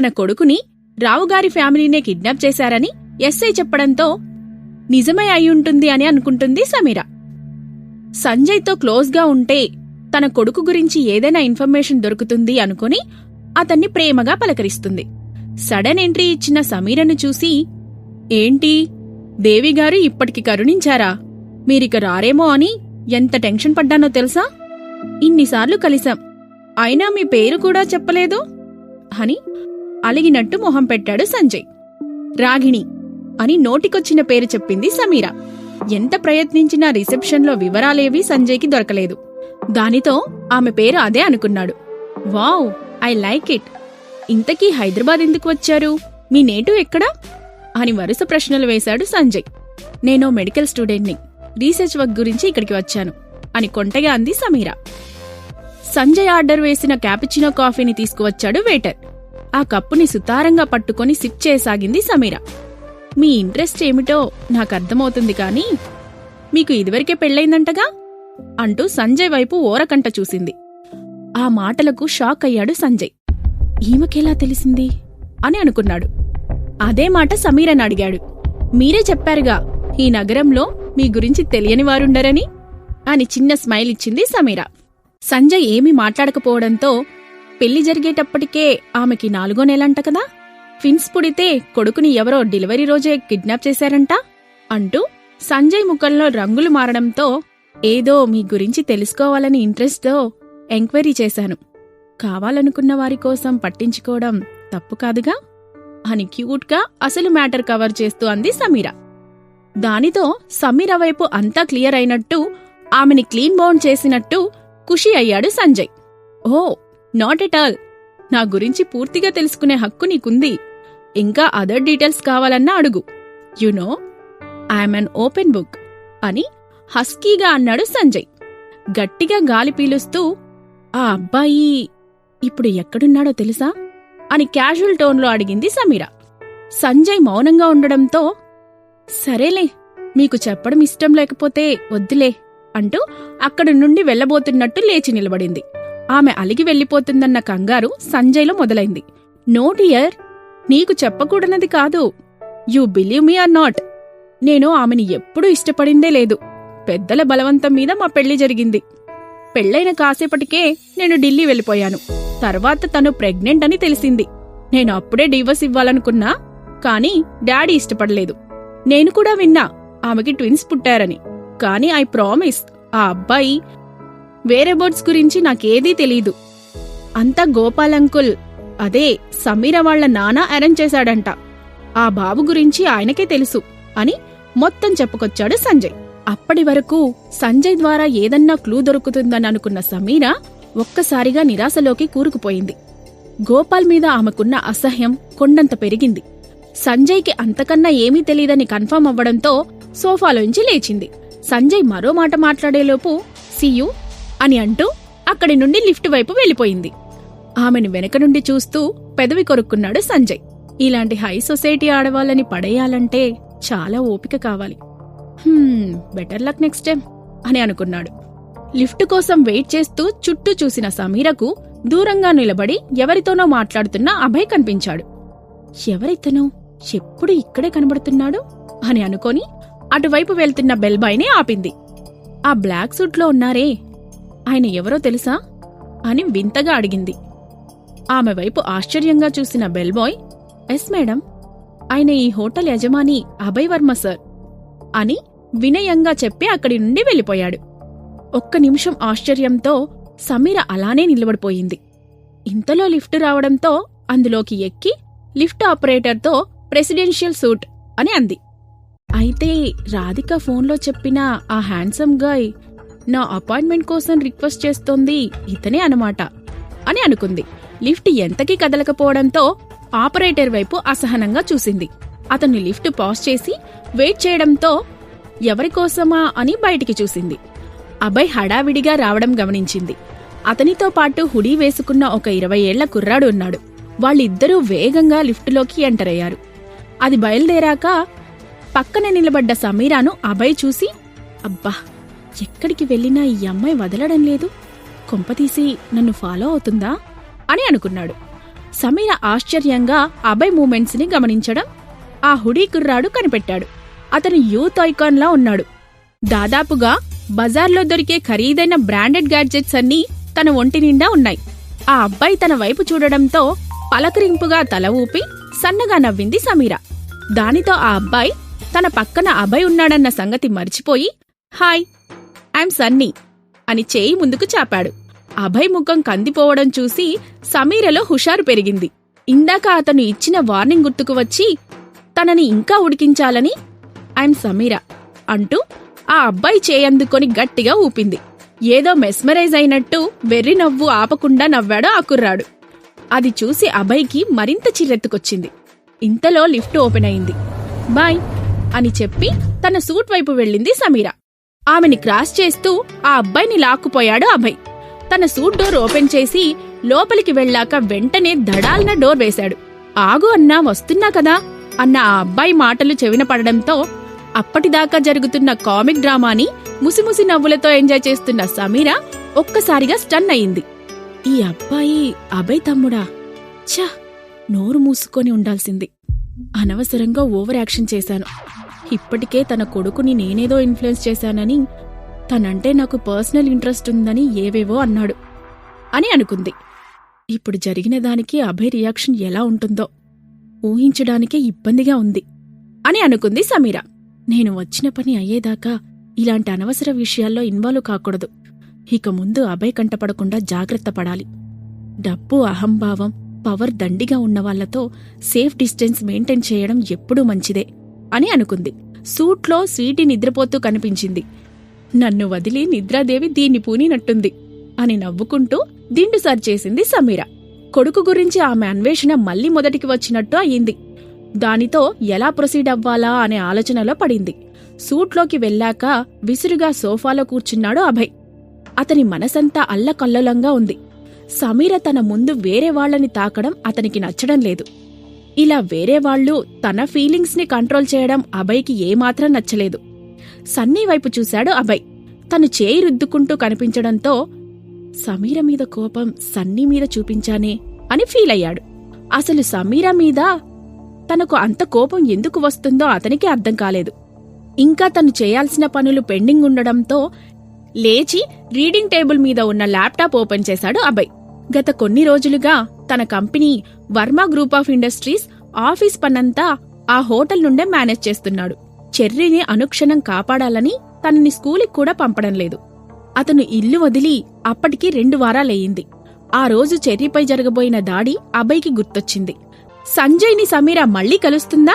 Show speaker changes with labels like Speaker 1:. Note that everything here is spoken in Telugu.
Speaker 1: తన కొడుకుని రావుగారి ఫ్యామిలీనే కిడ్నాప్ చేశారని ఎస్ఐ చెప్పడంతో నిజమే అయ్యుంటుంది అని అనుకుంటుంది సమీర. సంజయ్తో క్లోజ్గా ఉంటే తన కొడుకు గురించి ఏదైనా ఇన్ఫర్మేషన్ దొరుకుతుంది అనుకుని అతన్ని ప్రేమగా పలకరిస్తుంది. సడన్ ఎంట్రీ ఇచ్చిన సమీరను చూసి ఏంటి? దేవిగారు ఇప్పటికి కరుణించారా? మీరిక రారేమో అని ఎంత టెన్షన్ పడ్డానో తెలుసా? ఇన్నిసార్లు కలిశాం. అయినా మీ పేరు కూడా చెప్పలేదు? అని అలిగినట్టు మొహం పెట్టాడు సంజయ్. రాగిణి అని నోటికొచ్చిన పేరు చెప్పింది సమీర. ఎంత ప్రయత్నించినా రిసెప్షన్లో వివరాలేవీ సంజయ్కి దొరకలేదు. దానితో ఆమె పేరు అదే అనుకున్నాడు. Wow I like it. ఇంతకీ హైదరాబాద్ ఎందుకు వచ్చారు? మీ నేటు ఎక్కడా? అని వరుస ప్రశ్నలు వేశాడు సంజయ్. నేను మెడికల్ స్టూడెంట్ని. రీసెర్చ్ వర్క్ గురించి ఇక్కడికి వచ్చాను అని కొంటగా అంది సమీర. సంజయ్ ఆర్డర్ వేసిన క్యాపిచినో కాఫీని తీసుకువచ్చాడు వెయిటర్ ఆ కప్పుని సుతారంగా పట్టుకొని సిప్ చేయసాగింది సమీర. మీ ఇంట్రెస్ట్ ఏమిటో నాకు అర్థమవుతుంది కానీ మీకు ఇదివరకే పెళ్ళైందంటగా? అంటూ సంజయ్ వైపు ఓరకంట చూసింది. ఆ మాటలకు షాక్ అయ్యాడు సంజయ్. ఈమెకెలా తెలిసింది? అని అనుకున్నాడు. అదే మాట సమీరని అడిగాడు. మీరే చెప్పారుగా ఈ నగరంలో మీ గురించి తెలియని వారుండరని? అని చిన్న స్మైల్ ఇచ్చింది సమీర. సంజయ్ ఏమీ మాట్లాడకపోవడంతో పెళ్ళి జరిగేటప్పటికే ఆమెకి నాలుగో నెలంట కదా? ఫిన్స్ పుడితే కొడుకుని ఎవరో డెలివరీ రోజే కిడ్నాప్ చేశారంట? అంటూ సంజయ్ ముఖంలో రంగులు మారడంతో ఏదో మీ గురించి తెలుసుకోవాలని ఇంట్రెస్ట్తో ఎంక్వైరీ చేశాను. కావాలనుకున్న వారి కోసం పట్టించుకోవడం తప్పు కాదుగా? అని క్యూట్గా అసలు మ్యాటర్ కవర్ చేస్తూ అంది సమీర. దానితో సమీర వైపు అంతా క్లియర్ అయినట్టు ఆమెని క్లీన్ బౌండ్ చేసినట్టు ఖుషి అయ్యాడు Sanjay. Oh not at all నా గురించి పూర్తిగా తెలుసుకునే హక్కు నీకుంది. ఇంకా అదర్ డీటెయిల్స్ కావాలన్నా అడుగు. You know I'm an open book అని హస్కీగా అన్నాడు సంజయ్. గట్టిగా గాలి పీలుస్తూ ఆ అబ్బాయి ఇప్పుడు ఎక్కడున్నాడో తెలుసా? అని క్యాజువల్ టోన్లో అడిగింది సమీర. సంజయ్ మౌనంగా ఉండడంతో సరేలే మీకు చెప్పడం ఇష్టం లేకపోతే వద్దులే అంటూ అక్కడి నుండి వెళ్ళబోతున్నట్టు లేచి నిలబడింది. ఆమె అలిగి వెళ్ళిపోతుందన్న కంగారు సంజయ్లో మొదలైంది. No dear. నీకు చెప్పకూడనది కాదు. You believe me or not. నేను ఆమెని ఎప్పుడూ ఇష్టపడిందే లేదు. పెద్దల బలవంతం మీద మా పెళ్ళి జరిగింది. పెళ్ళైన కాసేపటికే నేను ఢిల్లీ వెళ్ళిపోయాను. తర్వాత తను ప్రెగ్నెంట్ అని తెలిసింది. నేను అప్పుడే డివోర్స్ ఇవ్వాలనుకున్నా కానీ డాడీ ఇష్టపడలేదు. నేను కూడా విన్నా ఆమెకి ట్విన్స్ పుట్టారని. కానీ ఐ ప్రామిస్ ఆ అబ్బాయి వేరే బర్డ్స్ గురించి నాకేదీ తెలీదు. అంతా గోపాల్ అంకుల్ అదే సమీర వాళ్ళ నానా అరేంజ్ చేశాడంట. ఆ బాబు గురించి ఆయనకే తెలుసు అని మొత్తం చెప్పుకొచ్చాడు సంజయ్. అప్పటి వరకు సంజయ్ ద్వారా ఏదన్నా క్లూ దొరుకుతుందని అనుకున్న సమీర ఒక్కసారిగా నిరాశలోకి కూరుకుపోయింది. గోపాల్ మీద ఆమెకున్న అసహ్యం కొండంత పెరిగింది. సంజయ్కి అంతకన్నా ఏమీ తెలియదని కన్ఫర్మ్ అవ్వడంతో సోఫాలోంచి లేచింది. సంజయ్ మరో మాట మాట్లాడేలోపు సియు అని అంటూ అక్కడి నుండి లిఫ్ట్ వైపు వెళ్ళిపోయింది. ఆమెను వెనక నుండి చూస్తూ పెదవి కొరుక్కున్నాడు సంజయ్. ఇలాంటి హై సొసైటీ ఆడవాళ్ళని పడేయాలంటే చాలా ఓపిక కావాలి. బెటర్ లక్ నెక్స్ట్ టైం అని అనుకున్నాడు. లిఫ్ట్ కోసం వెయిట్ చేస్తూ చుట్టూ చూసిన సమీరకు దూరంగా నిలబడి ఎవరితోనో మాట్లాడుతున్న అభయ్ కనిపించాడు. ఎవరితను? ఎప్పుడు ఇక్కడే కనబడుతున్నాడు? అని అనుకొని అటువైపు వెళ్తున్న బెల్బాయ్ని ఆపింది. ఆ బ్లాక్ సూట్లో ఉన్నారే ఆయన ఎవరో తెలుసా? అని వింతగా అడిగింది. ఆమె వైపు ఆశ్చర్యంగా చూసిన బెల్బాయ్ ఎస్ మేడం ఆయన ఈ హోటల్ యజమాని అభయ్ వర్మ సార్ అని వినయంగా చెప్పి అక్కడి నుండి వెళ్ళిపోయాడు. ఒక్క నిమిషం ఆశ్చర్యంతో సమీర అలానే నిలబడిపోయింది. ఇంతలో లిఫ్ట్ రావడంతో అందులోకి ఎక్కి లిఫ్ట్ ఆపరేటర్తో ప్రెసిడెన్షియల్ సూట్ అని అంది. అయితే రాధిక ఫోన్లో చెప్పిన ఆ హ్యాండ్సమ్ గాయ్ నా అపాయింట్మెంట్ కోసం రిక్వెస్ట్ చేస్తోంది ఇతనే అనమాట అని అనుకుంది. లిఫ్ట్ ఎంతకీ కదలకపోవడంతో ఆపరేటర్ వైపు అసహనంగా చూసింది. అతన్ని లిఫ్ట్ పాస్ చేసి వెయిట్ చేయడంతో ఎవరికోసమా అని బయటికి చూసింది. అభయ్ హడావిడిగా రావడం గమనించింది. అతనితో పాటు హుడీ వేసుకున్న ఒక ఇరవై ఏళ్ళ కుర్రాడు ఉన్నాడు. వాళ్ళిద్దరూ వేగంగా లిఫ్టులోకి ఎంటర్ అయ్యారు. అది బయలుదేరాక పక్కన నిలబడ్డ సమీరాను అభయ్ చూసి అబ్బా ఎక్కడికి వెళ్ళినా ఈ అమ్మాయి వదలడం లేదు. కొంపతీసి నన్ను ఫాలో అవుతుందా? అని అనుకున్నాడు. సమీర ఆశ్చర్యంగా అభయ్ మూమెంట్స్ని గమనించడం ఆ హుడీ కుర్రాడు కనిపెట్టాడు. అతను యూత్ ఐకాన్లా ఉన్నాడు. దాదాపుగా బజార్లో దొరికే ఖరీదైన బ్రాండెడ్ గ్యాడ్జెట్స్ అన్నీ తన ఒంటి నిండా ఉన్నాయి. ఆ అబ్బాయి తన వైపు చూడడంతో పలకరింపుగా తల ఊపి సన్నగా నవ్వింది సమీర. దానితో ఆ అబ్బాయి తన పక్కన అభయ్ ఉన్నాడన్న సంగతి మర్చిపోయి హాయ్ ఐమ్ సన్నీ అని చేయి ముందుకు చాపాడు. అభయ్ ముఖం కందిపోవడం చూసి సమీరలో హుషారు పెరిగింది. ఇందాక అతను ఇచ్చిన వార్నింగ్ గుర్తుకు వచ్చి తనని ఇంకా ఉడికించాలని? ఐమ్ సమీర అంటూ ఆ అబ్బాయి చేయందుకొని గట్టిగా ఊపింది. ఏదో మెస్మరైజ్ అయినట్టు వెర్రి నవ్వు ఆపకుండా నవ్వాడు ఆ కుర్రాడు. అది చూసి అభయ్కి మరింత చిర్రెత్తుకొచ్చింది. ఇంతలో లిఫ్ట్ ఓపెన్ అయింది. బాయ్ అని చెప్పి తన సూట్ వైపు వెళ్ళింది సమీర. ఆమెని క్రాస్ చేస్తూ ఆ అబ్బాయిని లాక్కుపోయాడు అభయ్. తన సూట్ డోర్ ఓపెన్ చేసి లోపలికి వెళ్ళాక వెంటనే దడాల్న డోర్ వేశాడు. ఆగు అన్నా వస్తున్నా కదా అన్న ఆ అబ్బాయి మాటలు చెవిన పడడంతో అప్పటిదాకా జరుగుతున్న కామిక్ డ్రామాని ముసిముసి నవ్వులతో ఎంజాయ్ చేస్తున్న సమీర ఒక్కసారిగా స్టన్ అయింది. ఈ అబ్బాయి అభయ్ తమ్ముడా? ఛ నోరు మూసుకొని ఉండాల్సింది. అనవసరంగా ఓవర్ యాక్షన్ చేశాను. ఇప్పటికే తన కొడుకుని నేనేదో ఇన్ఫ్లుయెన్స్ చేశానని తనంటే నాకు పర్సనల్ ఇంట్రెస్ట్ ఉందని ఏవేవో అన్నాడు అని అనుకుంది. ఇప్పుడు జరిగిన దానికి అభయ్ రియాక్షన్ ఎలా ఉంటుందో ఊహించడానికే ఇబ్బందిగా ఉంది అని అనుకుంది సమీర. నేను వచ్చిన పని అయ్యేదాకా ఇలాంటి అనవసర విషయాల్లో ఇన్వాల్వ్ కాకూడదు. ఇక ముందు అభయ్ కంటపడకుండా జాగ్రత్త పడాలి. డబ్బు అహంభావం పవర్ దండిగా ఉన్నవాళ్ళతో సేఫ్ డిస్టెన్స్ మెయింటైన్ చేయడం ఎప్పుడూ మంచిదే. అని అనుకుంది. సూట్లో స్వీటీ నిద్రపోతూ కనిపించింది. నన్ను వదిలి నిద్రాదేవి దీన్ని పూనినట్టుంది అని నవ్వుకుంటూ దిండు సర్చేసింది సమీర. కొడుకు గురించి ఆమె అన్వేషణ మళ్ళీ మొదటికి వచ్చినట్టు అయింది. దానితో ఎలా ప్రొసీడ్ అవ్వాలా అనే ఆలోచనలో పడింది. సూట్లోకి వెళ్ళాక విసురుగా సోఫాలో కూర్చున్నాడు అభయ్. అతని మనసంతా అల్లకల్లోలంగా ఉంది. సమీర తన ముందు వేరే వాళ్ళని తాకడం అతనికి నచ్చడం లేదు. ఇలా వేరే వాళ్ళు తన ఫీలింగ్స్ని కంట్రోల్ చేయడం అభయ్కి ఏమాత్రం నచ్చలేదు. సన్నీ వైపు చూశాడు అభయ్. తను చేయి రుద్దుకుంటూ కనిపించడంతో సమీర మీద కోపం సన్నీ మీద చూపించానే? అని ఫీల్ అయ్యాడు. అసలు సమీర మీద తనకు అంత కోపం ఎందుకు వస్తుందో అతనికి అర్థం కాలేదు. ఇంకా తను చేయాల్సిన పనులు పెండింగ్ ఉండడంతో లేచి రీడింగ్ టేబుల్ మీద ఉన్న ల్యాప్టాప్ ఓపెన్ చేశాడు అభయ్. గత కొన్ని రోజులుగా తన company Varma group of industries office పనంతా ఆ హోటల్ నుండే మేనేజ్ చేస్తున్నాడు. చెర్రీని అనుక్షణం కాపాడాలని తనని స్కూలుకి కూడా పంపడం లేదు. అతను ఇల్లు వదిలి అప్పటికి రెండు వారాలయ్యింది. ఆ రోజు చెర్రీపై జరగబోయిన దాడి అభయ్కి గుర్తొచ్చింది. సంజయ్ని సమీర మళ్ళీ కలుస్తుందా?